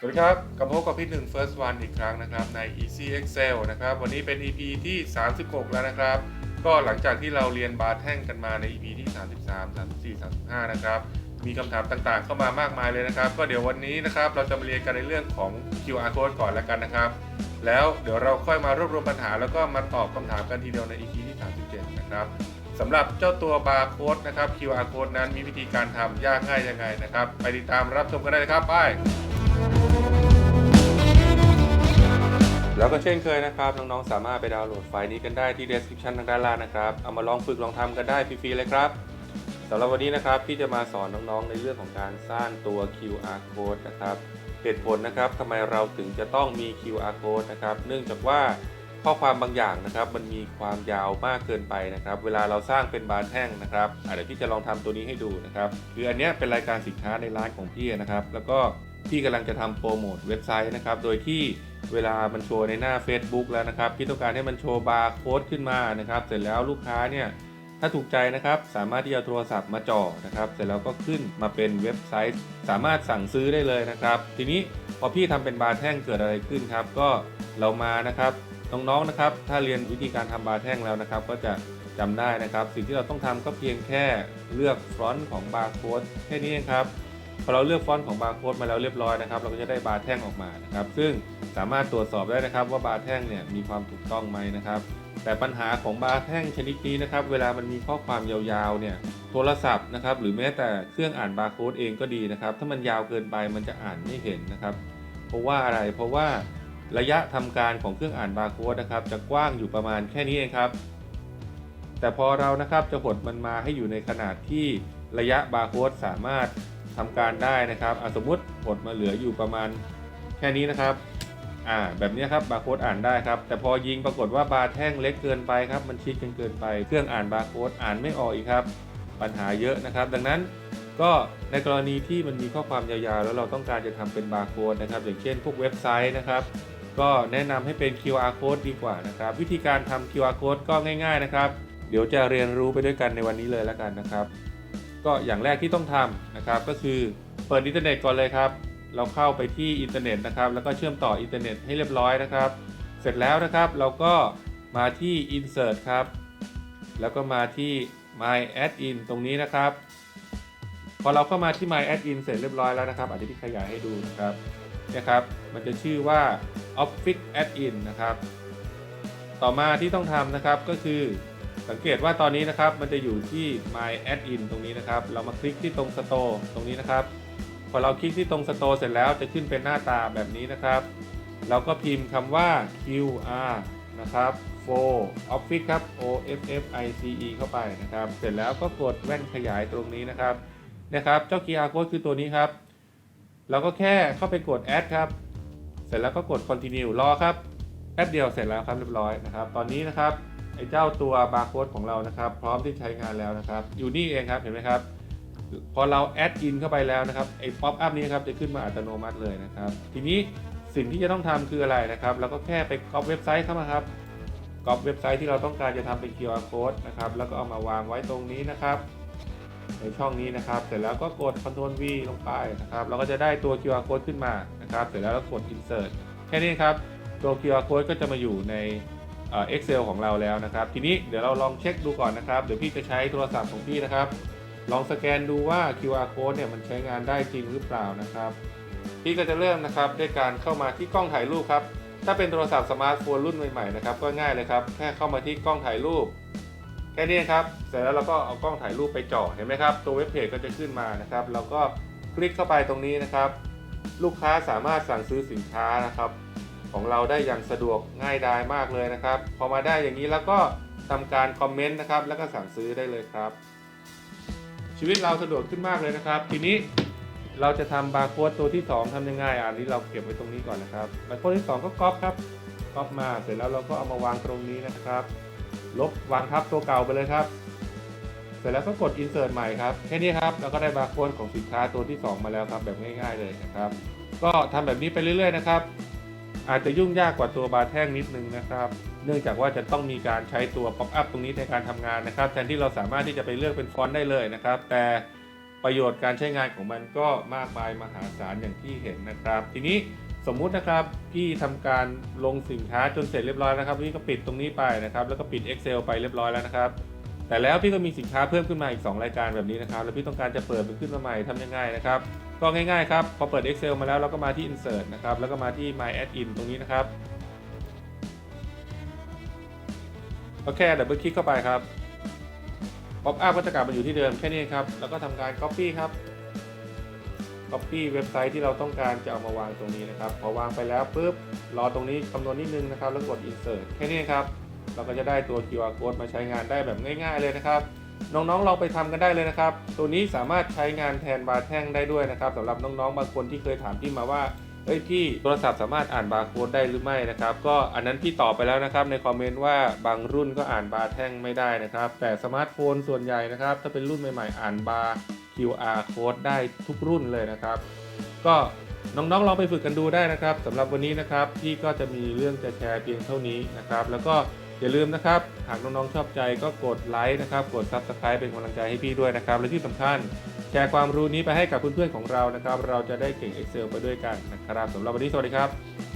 สวัสดีครับกับมพบกับพี่หนึ่ง First One อีกครั้งนะครับใน Easy Excel นะครับ วันนี้เป็น EP ที่ 36 แล้วนะครับ ก็หลังจากที่เราเรียนบาร์แท่งกันมาใน EP ที่ 33 34 35 นะครับ มีคำถามต่างๆ เข้ามามากมายเลยนะครับ ก็เดี๋ยววันนี้นะครับ เราจะมาเรียนกันในเรื่องของ QR code ก่อนแล้วกันนะครับ แล้วเดี๋ยวเราค่อยมารวบรวมปัญหา แล้วก็มาตอบคำถามกันทีเดียวใน EP ที่ 37 นะครับสำหรับเจ้าตัวบาร์โค้ดนะครับ QR code นั้นมีวิธีการทำยากง่ายยังไงนะครับ ไปติดตามรับชมกันได้เลยครับไป แล้วก็เช่นเคยนะครับ น้องๆ สามารถไปดาวน์โหลดไฟล์นี้กันได้ที่ description ทางด้านล่างนะครับ เอามาลองฝึกลองทำกันได้ฟรีๆเลยครับสำหรับวันนี้นะครับที่จะมาสอนน้องๆในเรื่องของการสร้างตัว QR code นะครับเหตุผลนะครับทำไมเราถึงจะต้องมี QR code นะครับ เนื่องจากว่าข้อความบางอย่างนะครับ มันมีความยาวมากเกินไปนะครับ เวลาเราสร้างเป็นบานแท่งนะครับอะเดี๋ยวพี่จะลองทำตัวนี้ให้ดูนะครับคืออันนี้เป็นรายการสินค้าในร้านของพี่นะครับ แล้วก็พี่กำลังจะทำโปรโมทเว็บไซต์นะครับ โดยที่ เวลามันโชว์ในหน้า Facebook แล้วนะครับพี่ต้องการให้มันโชว์บาร์โค้ดขึ้นมานะครับ เสร็จแล้วลูกค้าเนี่ยถ้าถูกใจนะครับสามารถที่จะโทรศัพท์มาจ่อนะครับ เสร็จแล้วก็ขึ้นมาเป็นเว็บไซต์ สามารถสั่งซื้อได้เลยนะครับ ทีนี้พอพี่ทำเป็นบาร์แท่งเกิดอะไรขึ้นครับ ก็เรามานะครับน้องๆนะครับ ถ้าเรียนวิธีการทำบาร์แท่งแล้วนะครับ ก็จะจำได้นะครับ สิ่งที่เราต้องทำก็เพียงแค่เลือกฟรอนต์ของบาร์โค้ดแค่นี้ครับ พอเราเลือกฟอนต์ของบาร์โค้ดมาแล้วเรียบร้อยนะครับ เราก็จะได้บาร์แท่งออกมานะครับ ซึ่งสามารถตรวจสอบได้นะครับว่าบาร์แท่งเนี่ยมีความถูกต้องไหมนะครับ แต่ปัญหาของบาร์แท่งชนิดนี้นะครับ เวลามันมีข้อความยาวๆเนี่ยโทรศัพท์นะครับหรือแม้แต่เครื่องอ่านบาร์โค้ดเองก็ดีนะครับ ถ้ามันยาวเกินไปมันจะอ่านไม่เห็นนะครับ เพราะว่าอะไรเพราะว่าระยะทำการของเครื่องอ่านบาร์โค้ดนะครับ จะกว้างอยู่ประมาณแค่นี้เองครับ แต่พอเรานะครับจะหดมันมาให้อยู่ในขนาดที่ระยะบาร์โค้ดสามารถ ทำการได้นะครับสมมุติหดมาเหลืออยู่ประมาณแค่นี้นะครับอ่าแบบนี้ครับบาร์โค้ดอ่านได้ครับ แต่พอยิงปรากฏว่าบาร์แท่งเล็กเกินไปครับ มันชิดกันเกินไป เครื่องอ่านบาร์โค้ดอ่านไม่ออกอีกครับ ปัญหาเยอะนะครับ ดังนั้นก็ในกรณีที่มันมีข้อความยาวๆ แล้วเราต้องการจะทำเป็นบาร์โค้ดนะครับ อย่างเช่นพวกเว็บไซต์นะครับ ก็แนะนำให้เป็น QR code ดีกว่านะครับ วิธีการทำ QR code ก็ง่าย ๆนะครับ เดี๋ยวจะเรียนรู้ไปด้วยกันในวันนี้เลยแล้วกันนะครับ ก็อย่างแรกที่ต้องทำนะครับก็คือเปิดอินเทอร์เน็ตก่อนเลยครับ เราเข้าไปที่อินเทอร์เน็ตนะครับ แล้วก็เชื่อมต่ออินเทอร์เน็ตให้เรียบร้อยนะครับ เสร็จแล้วนะครับเราก็มาที่ insert ครับ แล้วก็มาที่ my add in ตรงนี้นะครับ พอเราเข้ามาที่ my add in เสร็จเรียบร้อยแล้วนะครับอาจจะที่ขยายให้ดูนะครับเนี่ยครับ มันจะชื่อว่า office add in นะครับ ต่อมาที่ต้องทำนะครับก็คือ สังเกตว่าตอนนี้นะครับมันจะอยู่ที่ my add in ตรงนี้นะครับ เรามาคลิกที่ตรง store ตรงนี้นะครับ พอเราคลิกที่ตรง store เสร็จแล้วจะขึ้นเป็นหน้าตาแบบนี้นะครับ เราก็พิมพ์คำว่า QR นะครับ for office ครับ O F F I C E เข้าไปนะครับ เสร็จแล้วก็กดแว่นขยายตรงนี้นะครับนะครับเจ้า QR code คือตัวนี้ครับ เราก็แค่เข้าไปกด add ครับ เสร็จแล้วก็กด continue รอครับแป๊บเดียวเสร็จแล้วครับเรียบร้อยนะครับ ตอนนี้นะครับ ไอ้เจ้าตัวบาร์โค้ดของเรานะครับ พร้อมที่ใช้งานแล้วนะครับ อยู่นี่เองครับเห็นไหมครับพอเราแอดอินเข้าไปแล้วนะครับไอ้ป๊อปอัพนี้ครับจะขึ้นมาอัตโนมัติเลยนะครับ ทีนี้สิ่งที่จะต้องทำคืออะไรนะครับเราก็แค่ไปก๊อปเว็บไซต์เข้ามาครับก๊อปเว็บไซต์ที่เราต้องการจะทำเป็น QR code นะครับแล้วก็เอามาวางไว้ตรงนี้นะครับ ในช่องนี้นะครับ เสร็จแล้วก็กด Ctrl V ลงไปนะครับ เราก็จะได้ตัว QR code ขึ้นมานะครับ เสร็จแล้วเรากด Insert แค่นี้ครับตัว QR code ก็จะมาอยู่ใน เอ่อ Excel ของเราแล้วนะครับ ทีนี้เดี๋ยวเราลองเช็คดูก่อนนะครับ เดี๋ยวพี่จะใช้โทรศัพท์ของพี่นะครับ ลองสแกนดูว่า QR code เนี่ยมันใช้งานได้จริงหรือเปล่านะครับ พี่ก็จะเริ่มนะครับด้วยการเข้ามาที่กล้องถ่ายรูปครับ ถ้าเป็นโทรศัพท์สมาร์ทโฟนรุ่นใหม่ๆนะครับก็ง่ายเลยครับ แค่เข้ามาที่กล้องถ่ายรูปแค่นี้ครับ เสร็จแล้วเราก็เอากล้องถ่ายรูปไปจ่อเห็นไหมครับ ตัวเว็บเพจก็จะขึ้นมานะครับ เราก็คลิกเข้าไปตรงนี้นะครับ ลูกค้าสามารถสั่งซื้อสินค้านะครับ ของเราได้อย่างสะดวกง่ายดายมากเลยนะครับ พอมาได้อย่างนี้แล้วก็ทำการคอมเมนต์นะครับ แล้วก็สั่งซื้อได้เลยครับ ชีวิตเราสะดวกขึ้นมากเลยนะครับ ทีนี้เราจะทำบาร์โค้ดตัวที่ 2ทำยังไงอะอันนี้เราเก็บไว้ตรงนี้ก่อนนะครับบาร์โค้ดที่ 2 ก็ก๊อปครับก๊อปมาเสร็จแล้วเราก็เอามาวางตรงนี้นะครับ ลบวางทับตัวเก่าไปเลยครับ เสร็จแล้วก็กด insert ใหม่ครับแค่นี้ครับเราก็ได้บาร์โค้ดของสินค้าตัวที่ 2 มาแล้วครับ แบบง่าย ๆเลยนะครับ ก็ทำแบบนี้ไปเรื่อย ๆ นะครับ อาจจะยุ่งยากกว่าตัวบาร์แท่งนิดนึงนะครับ เนื่องจากว่าจะต้องมีการใช้ตัว pop up ตรงนี้ในการทำงานนะครับแทนที่เราสามารถที่จะไปเลือกเป็นฟอนต์ได้เลยนะครับ แต่ประโยชน์การใช้งานของมันก็มากมายมหาศาลอย่างที่เห็นนะครับ ทีนี้สมมุตินะครับพี่ทำการลงสินค้าจนเสร็จเรียบร้อยนะครับพี่ก็ปิดตรงนี้ไปนะครับ แล้วก็ปิด Excel ไปเรียบร้อยแล้วนะครับ แต่แล้วพี่ก็มีสินค้าเพิ่มขึ้นมาอีก 2 รายการแบบนี้นะครับ แล้วพี่ต้องการจะเปิดมันขึ้นมาใหม่ทำยังไงนะครับ ก็ง่ายๆครับ พอเปิด Excel มาแล้วเราก็มาที่ Insert นะครับ แล้วก็มาที่ My Add In ตรงนี้นะครับก็แค่ดับเบิลคลิกเข้าไปครับป๊อปอัพก็จะกลับมาอยู่ที่เดิมแค่นี้ครับ แล้วก็ทำการ Copy ครับ Copy เว็บไซต์ที่เราต้องการจะเอามาวางตรงนี้นะครับ พอวางไปแล้วปุ๊บ รอตรงนี้คำนวณนิดนึงนะครับ แล้วกด Insert แค่นี้ครับ เราก็จะได้ตัว QR code มาใช้งานได้แบบง่าย ๆเลยนะครับ น้องๆลองไปทำกันได้เลยนะครับ ตัวนี้สามารถใช้งานแทนบาร์แท่งได้ด้วยนะครับสำหรับน้องๆบางคนที่เคยถามพี่มาว่าเอ้ยพี่โทรศัพท์สามารถอ่านบาร์โค้ดได้หรือไม่นะครับ ก็อันนั้นพี่ตอบไปแล้วนะครับในคอมเมนต์ว่าบางรุ่นก็อ่านบาร์แท่งไม่ได้นะครับ แต่สมาร์ทโฟนส่วนใหญ่นะครับ ถ้าเป็นรุ่นใหม่ๆ อ่านบาร์ QR code ได้ทุกรุ่นเลยนะครับ ก็น้องๆลองไปฝึกกันดูได้นะครับสำหรับวันนี้นะครับพี่ก็จะมีเรื่องจะแชร์เพียงเท่านี้นะครับ แล้วก็ อย่าลืมนะครับ หากน้องๆชอบใจก็กดไลค์นะครับ กด Subscribe เป็นกำลังใจให้พี่ด้วยนะครับ และที่สำคัญแชร์ความรู้นี้ไปให้กับเพื่อนๆของเรานะครับ เราจะได้เก่ง Excel ไปด้วยกันนะครับสำหรับวันนี้สวัสดีครับ